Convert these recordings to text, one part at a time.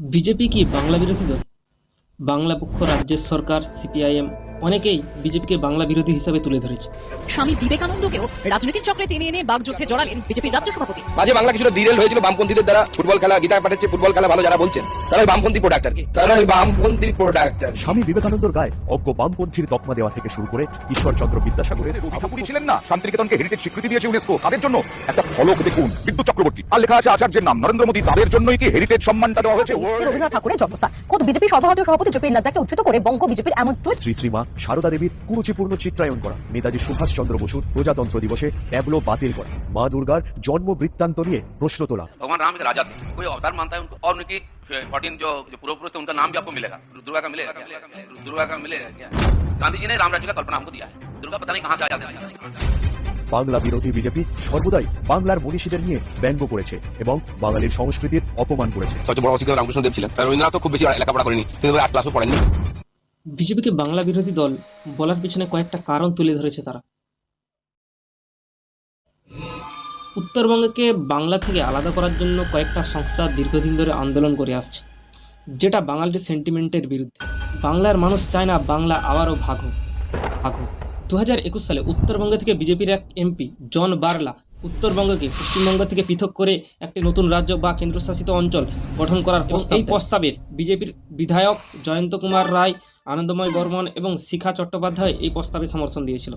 BJP কি বাংলা বিরোধী দল? বাংলা পক্ষ রাজ্যের সরকার সিপিআইএম অনেকেই বিজেপিকে বাংলা বিরোধী হিসাবে তুলে ধরেছে। স্বামী বিবেকানন্দকেও রাজনীতির চক্রে টেনে এনে বাগযুদ্ধে জড়ালেন বিজেপির রাজ্য সভাপতি। মাঝে বাংলা কিছুটা ডিরেল হয়েছিল বামপন্থীদের দ্বারা। ফুটবল খেলা গীতা পাঠাচ্ছে ফুটবল খেলা ভালো যারা বলছেন তারা ওই বামপন্থী প্রোডাক্ট আর কি তারা ওই বামপন্থী প্রোডাক্ট স্বামী বিবেকানন্দর গায়ে অজ্ঞ বামপন্থীর তকমা দেওয়া থেকে শুরু করে ঈশ্বরচন্দ্র বিদ্যাসাগরের রবি ঠাকুরই ছিলেন না। শান্তিনিকেতনকে হেরিটেজ স্বীকৃতি দিয়েছে ইউনেস্কো তাদের জন্য একটা ফলক দেখুন বিদ্যুৎ চক্রবর্তী। আর লেখা আছে আচার্যের নাম নরেন্দ্র মোদী তাদের জন্যই কি হেরিটেজ সম্মানটা দেওয়া হয়েছে? রবীন্দ্রনাথ ঠাকুরের জন্মস্থান। খোদ বিজেপি সর্বভারতীয় সভাপতি জেপি নাড্ডাকে উদ্ধৃত করে বঙ্গ বিজেপির এমন টুইট শ্রী শ্রী মা সারদা দেবীর কুরুচিপূর্ণ চিত্রায়ন করা নেতাজি সুভাষচন্দ্র বসুর প্রজাতন্ত্র দিবসে ট্যাবলো বাতিল করা মা দুর্গার জন্ম বৃত্তান্ত নিয়ে প্রশ্ন তোলা भगवान राम एक राजा थे कोई अवतार मानता है उनको और उनकी फोर्टीन जो जो पूर्व पुरुष थे उनका नाम भी आपको मिलेगा दुर्गा का मिलेगा क्या? दुर्गा का मिलेगा क्या गांधी जी ने राम राज्य का कल्पना हमको दिया है दुर्गा पता नहीं कहाँ से आ जाते हैं বাংলা বিরোধী বিজেপি সর্বদাই বাংলার মনীষীদের নিয়ে ব্যঙ্গ করেছে এবং বাঙালির সংস্কৃতির অপমান করেছে সবচেয়ে বড় অশিক্ষিত রামকৃষ্ণ দেব ছিলেন তার রবীন্দ্রনাথ তো খুব বেশি লেখাপড়া করেনি তিনি আট ক্লাসও পড়েননি বিজেপিকে বাংলা বিরোধী দল বলার পিছনে কয়েকটা কারণ তুলে ধরেছে তারা। উত্তরবঙ্গকে বাংলা থেকে আলাদা করার জন্য কয়েকটা সংস্থা দীর্ঘদিন ধরে আন্দোলন করে আসছে যেটা বাঙালির সেন্টিমেন্টের বিরুদ্ধে। বাংলার মানুষ চায় না বাংলা আবারও ভাগ হোক ভাগ হোক। দু হাজার একুশ সালে উত্তরবঙ্গ থেকে বিজেপির এক এমপি জন বার্লা উত্তরবঙ্গকে পশ্চিমবঙ্গ থেকে পৃথক করে একটি নতুন রাজ্য বা কেন্দ্রশাসিত অঞ্চল গঠন করার প্রস্তাব এই প্রস্তাবের বিজেপির বিধায়ক জয়ন্ত কুমার রায় আনন্দময় বর্মন এবং শিখা চট্টোপাধ্যায় এই প্রস্তাবে সমর্থন দিয়েছিল।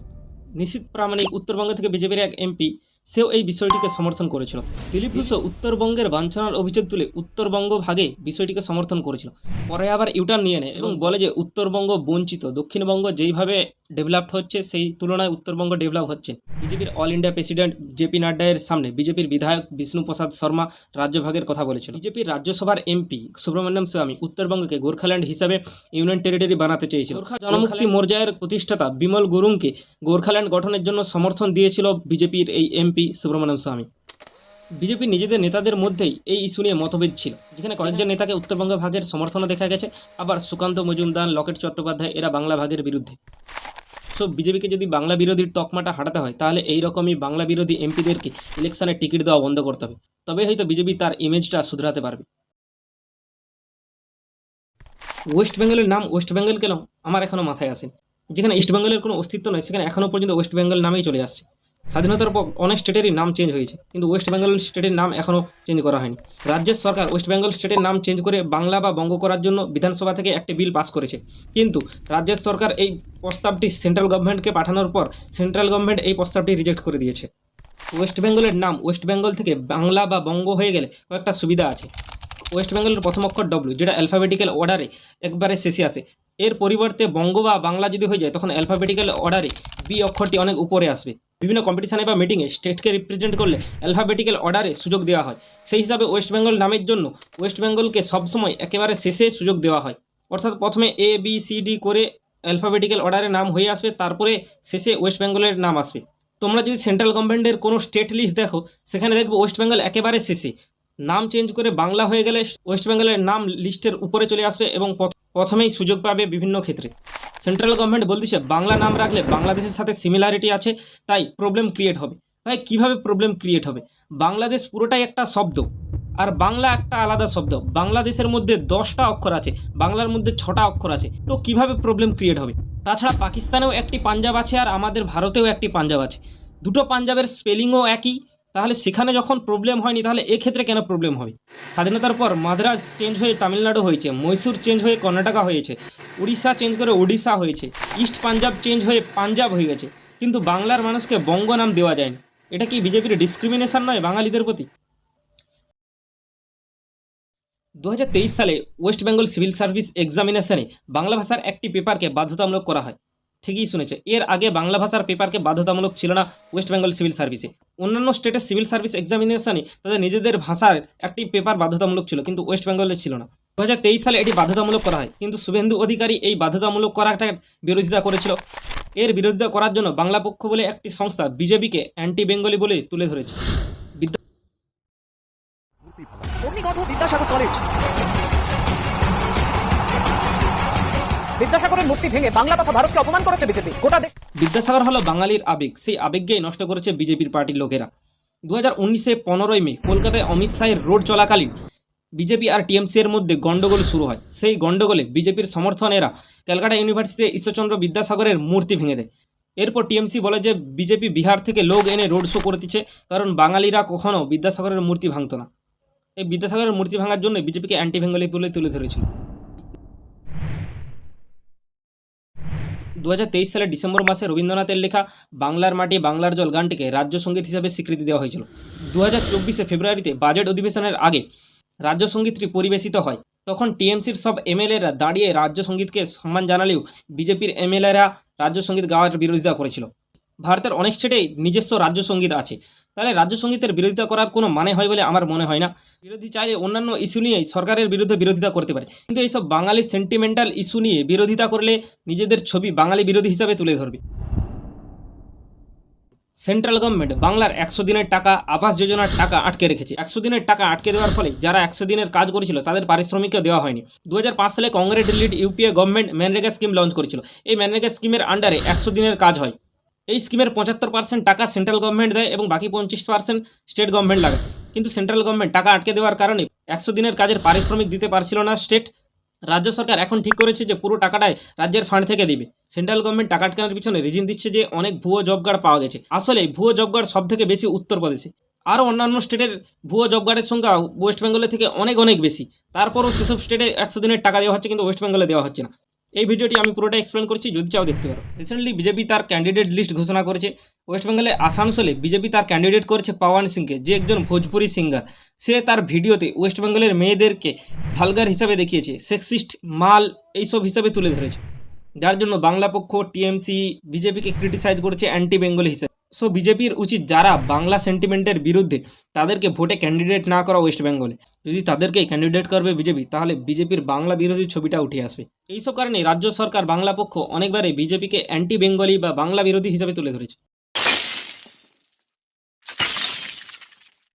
নিশীত প্রামাণিক উত্তরবঙ্গ থেকে বিজেপির এক এমপি সেও এই বিষয়টিকে সমর্থন করেছিল। দিলীপ ঘোষ উত্তরবঙ্গের বাঞ্ছনার অভিযোগ তুলে উত্তরবঙ্গ ভাগে বিষয়টিকে সমর্থন করেছিল। পরে আবার ইউটার্ন নিয়ে নেয় এবং বলে যে উত্তরবঙ্গ বঞ্চিত। দক্ষিণবঙ্গ যেইভাবে ডেভেলপড হচ্ছে সেই তুলনায় উত্তরবঙ্গ ডেভেলপ হচ্ছে। বিজেপির অল ইন্ডিয়া প্রেসিডেন্ট জেপি নাড্ডায়ের সামনে বিজেপির বিধায়ক বিষ্ণু প্রসাদ শর্মা রাজ্যভাগের কথা বলেছিল। বিজেপির রাজ্যসভার এমপি সুব্রমণ্যম স্বামী উত্তরবঙ্গকে গোর্খাল্যান্ড হিসাবে ইউনিয়ন টেরিটরি বানাতে চেয়েছিল। গোর্খা জনমুক্তি মোর্চায়ের প্রতিষ্ঠাতা বিমল গুরুংকে গোর্খাল্যান্ড গঠনের জন্য সমর্থন দিয়েছিল বিজেপির এই এমপি সুব্রমণ্যম স্বামী। বিজেপি নিজেদের নেতাদের মধ্যেই এই ইস্যু নিয়ে মতভেদ ছিল, যেখানে কয়েকজন নেতাকে উত্তরবঙ্গ ভাগের সমর্থনও দেখা গেছে, আবার সুকান্ত মজুমদার, লকেট চট্টোপাধ্যায়, এরা বাংলা ভাগের বিরুদ্ধে। সো, বিজেপিকে যদি বাংলা বিরোধীর তকমাটা হাঁটাতে হয়, তাহলে এই রকমই বাংলা বিরোধী এমপিদেরকে ইলেকশনে টিকিট দেওয়া বন্ধ করতে হবে। তবে হয়তো বিজেপি তার ইমেজটা শুধরাতে পারবে। ওয়েস্ট বেঙ্গলের নাম ওয়েস্ট বেঙ্গল কেন? আমার এখনও মাথায় আসেনি। যেখানে ইস্ট বেঙ্গলের কোনো অস্তিত্ব নয়, সেখানে এখনও পর্যন্ত ওয়েস্ট বেঙ্গল নামেই চলে আসছে। স্বাধীনতার পর অনেক স্টেটেরই নাম চেঞ্জ হয়েছে, কিন্তু ওয়েস্ট বেঙ্গল স্টেটের নাম এখনও চেঞ্জ করা হয়নি। রাজ্যের সরকার ওয়েস্ট বেঙ্গল স্টেটের নাম চেঞ্জ করে বাংলা বা বঙ্গ করার জন্য বিধানসভা থেকে একটি বিল পাস করেছে। কিন্তু রাজ্যের সরকার এই প্রস্তাবটি সেন্ট্রাল গভর্নমেন্টকে পাঠানোর পর সেন্ট্রাল গভর্নমেন্ট এই প্রস্তাবটি রিজেক্ট করে দিয়েছে। ওয়েস্ট বেঙ্গলের নাম ওয়েস্ট বেঙ্গল থেকে বাংলা বা বঙ্গ হয়ে গেলে কয়েকটা সুবিধা আছে। ওয়েস্ট বেঙ্গলের প্রথম অক্ষর ডব্লিউ যেটা অ্যালফাবেটিক্যাল অর্ডারে একবারে শেষে আসে। এর পরিবর্তে বঙ্গ বা বাংলা যদি হয়ে যায়, তখন অ্যালফাবেটিক্যাল অর্ডারে বি অক্ষরটি অনেক উপরে আসবে। বিভিন্ন কম্পিটিশানে বা মিটিংয়ে স্টেটকে রিপ্রেজেন্ট করলে অ্যালফাবেটিক্যাল অর্ডারে সুযোগ দেওয়া হয়। সেই হিসাবে ওয়েস্ট বেঙ্গল নামের জন্য ওয়েস্ট বেঙ্গলকে সবসময় একেবারে শেষে সুযোগ দেওয়া হয়। অর্থাৎ প্রথমে এ বি সি ডি করে অ্যালফাবেটিক্যাল অর্ডারে নাম হয়ে আসবে, তারপরে শেষে ওয়েস্ট বেঙ্গলের নাম আসবে। তোমরা যদি সেন্ট্রাল গভর্নমেন্টের কোনো স্টেট লিস্ট দেখো, সেখানে দেখবে ওয়েস্ট বেঙ্গল একেবারে শেষে। নাম চেঞ্জ করে বাংলা হয়ে গেলে ওয়েস্ট বেঙ্গলের নাম লিস্টের উপরে চলে আসবে এবং প্রথমেই সুযোগ পাবে বিভিন্ন ক্ষেত্রে। সেন্ট্রাল গভর্নমেন্ট বলতেছে, বাংলা নাম রাখলে বাংলাদেশের সাথে সিমিলারিটি আছে, তাই প্রবলেম ক্রিয়েট হবে। ভাই, কীভাবে প্রবলেম ক্রিয়েট হবে? বাংলাদেশ পুরোটাই একটা শব্দ, আর বাংলা একটা আলাদা শব্দ। বাংলাদেশের মধ্যে দশটা অক্ষর আছে, বাংলার মধ্যে ছটা অক্ষর আছে। তো কীভাবে প্রবলেম ক্রিয়েট হবে? তাছাড়া পাকিস্তানেও একটি পাঞ্জাব আছে, আর আমাদের ভারতেও একটি পাঞ্জাব আছে। দুটো পাঞ্জাবের স্পেলিংও একই তাহলে সেখানে যখন প্রবলেম হয়নি, তাহলে এক্ষেত্রে কেন প্রবলেম হয়? স্বাধীনতার পর মাদ্রাজ চেঞ্জ হয়ে তামিলনাড়ু হয়েছে মহীশূর চেঞ্জ হয়ে কর্ণাটকা হয়েছে, উড়িষ্যা চেঞ্জ করে ওড়িশা হয়েছে ইস্ট পাঞ্জাব চেঞ্জ হয়ে পাঞ্জাব হয়ে গেছে, কিন্তু বাংলার মানুষকে বঙ্গ নাম দেওয়া যায়নি। এটা কি বিজেপির ডিসক্রিমিনেশন নয় বাঙালিদের প্রতি? দু হাজার তেইশ সালে ওয়েস্ট বেঙ্গল সিভিল সার্ভিস এক্সামিনেশনে বাংলা ভাষার একটি পেপারকে বাধ্যতামূলক করা হয়। ঠিকই শুনেছে। এর আগে বাংলা ভাষার পেপারকে বাধ্যতামূলক ছিল না ওয়েস্ট বেঙ্গল সিভিল সার্ভিসে। অন্যান্য স্টেটের সিভিল সার্ভিস এক্সামিনেশনে তাদের নিজেদের ভাষার একটি পেপার বাধ্যতামূলক ছিল, কিন্তু ওয়েস্ট বেঙ্গলে ছিল না। দু হাজার তেইশ সালে এটি বাধ্যতামূলক করা হয়, কিন্তু শুভেন্দু অধিকারী এই বাধ্যতামূলক করাটার বিরোধিতা করেছিল। এর বিরোধিতা করার জন্য বাংলা পক্ষ বলে একটি সংস্থা বিজেপিকে অ্যান্টি বেঙ্গলি বলে তুলে ধরেছে। বিদ্যা কলেজ। বিদ্যাসাগরের মূর্তি ভেঙে বাংলা তথা ভারতকে অপমান করেছে বিজেপি। গোটা দেশ বিদ্যাসাগর হলো বাঙালির আবেগ। সেই আবেগকেই নষ্ট করেছে বিজেপির পার্টির লোকেরা। দু হাজার উনিশে পনেরোই মে কলকাতায় অমিত শাহের রোড চলাকালীন বিজেপি আর টিএমসি এর মধ্যে গন্ডগোল শুরু হয়। সেই গন্ডগোলে বিজেপির সমর্থনেরা ক্যালকাটা ইউনিভার্সিটিতে ঈশ্বরচন্দ্র বিদ্যাসাগরের মূর্তি ভেঙে দেয়। এরপর টিএমসি বলে যে, বিজেপি বিহার থেকে লোক এনে রোড শো করতেছে কারণ বাঙালিরা কখনো বিদ্যাসাগরের মূর্তি ভাঙতো না। এই বিদ্যাসাগরের মূর্তি ভাঙার জন্য বিজেপিকে অ্যান্টি বেঙ্গলি বলে তুলে ধরেছিল। দু হাজার তেইশ সালের ডিসেম্বর মাসে রবীন্দ্রনাথের লেখা বাংলার মাটি, বাংলার জল গানটিকে রাজ্য সংগীত হিসাবে স্বীকৃতি দেওয়া হয়েছিল। দু হাজার ফেব্রুয়ারিতে বাজেট অধিবেশনের আগে রাজ্য সঙ্গীতটি পরিবেশিত হয়। তখন টিএমসির সব এমএলএরা দাঁড়িয়ে রাজ্য সঙ্গীতকে সম্মান জানালেও বিজেপির এমএলএরা রাজ্য সংগীত গাওয়ার বিরোধিতা করেছিল। ভারতের অনেক স্টেটেই নিজস্ব রাজ্য সংগীত আছে। তাহলে রাজ্য সঙ্গীতের বিরোধিতা করার কোনো মানে হয় বলে আমার মনে হয় না। বিরোধী চাইলে অন্যান্য ইস্যু নিয়েই সরকারের বিরুদ্ধে বিরোধিতা করতে পারে। কিন্তু এইসব বাঙালি সেন্টিমেন্টাল ইস্যু নিয়ে বিরোধিতা করলে নিজেদের ছবি বাঙালি বিরোধী হিসাবে তুলে ধরবে। সেন্ট্রাল গভর্নমেন্ট বাংলার একশো দিনের টাকা, আবাস যোজনার টাকা আটকে রেখেছে। একশো দিনের টাকা আটকে দেওয়ার ফলে যারা একশো দিনের কাজ করেছিল, তাদের পারিশ্রমিকও দেওয়া হয়নি। দু হাজার পাঁচ সালে Congress lead UPA government MNREGA scheme launch করেছিল। এই ম্যানরেগা স্কিমের আন্ডারে একশো দিনের কাজ হয়। এই স্কিমের পঁচাত্তর পার্সেন্ট টাকা সেন্ট্রাল গভর্নমেন্ট দেয় এবং বাকি পঞ্চাশ পার্সেন্ট স্টেট গভর্নমেন্ট লাগে। কিন্তু সেন্ট্রাল গভর্নমেন্ট টাকা আটকে দেওয়ার কারণে একশো দিনের কাজের পারিশ্রমিক দিতে পারছিল না স্টেট রাজ্য সরকার এখন ঠিক করেছে যে পুরো টাকাটাই রাজ্যের ফান্ড থেকে দিবে। সেন্ট্রাল গভর্নমেন্ট টাকা আটকানোর পিছনে রিজন দিচ্ছে যে অনেক ভুয়ো জব কার্ড পাওয়া গেছে। আসলে ভুয়ো জব কার্ড সব থেকে বেশি উত্তরপ্রদেশে। আরও অন্যান্য স্টেটের ভুয়ো জব কার্ডের সংখ্যা ওয়েস্ট বেঙ্গলের থেকে অনেক অনেক বেশি। তারপরও সেসব স্টেটে একশো দিনের টাকা দেওয়া হচ্ছে কিন্তু ওয়েস্ট বেঙ্গলে দেওয়া হচ্ছে না। এই ভিডিওটি আমি পুরোটা এক্সপ্লেন করছি, যদি চাও দেখতে পারো। রিসেন্টলি বিজেপি তার ক্যান্ডিডেট লিস্ট ঘোষণা করেছে। ওয়েস্ট বেঙ্গলে আসানসোলে বিজেপি তার ক্যান্ডিডেট করেছে পাওয়ান সিংকে যে একজন ভোজপুরি সিঙ্গার সে তার ভিডিওতে ওয়েস্ট বেঙ্গলের মেয়েদেরকে ভালগার হিসাবে দেখিয়েছে সেক্সিস্ট মাল এইসব হিসাবে তুলে ধরেছে। যার জন্য বাংলা পক্ষ টিএমসি বিজেপিকে ক্রিটিসাইজ করেছে অ্যান্টি বেঙ্গলি হিসেবে। সো বিজেপির উচিত যারা বাংলা সেন্টিমেন্টের বিরুদ্ধে তাদেরকে ভোটে ক্যান্ডিডেট না করা ওয়েস্ট বেঙ্গলে যদি তাদেরকে ক্যান্ডিডেট করবে বিজেপি তাহলে বিজেপির বাংলা বিরোধী ছবিটা উঠে আসবে। এইসব কারণে রাজ্য সরকার বাংলা পক্ষ অনেকবারই বিজেপিকে অ্যান্টি বেঙ্গলি বা বাংলা বিরোধী হিসাবে তুলে ধরেছে।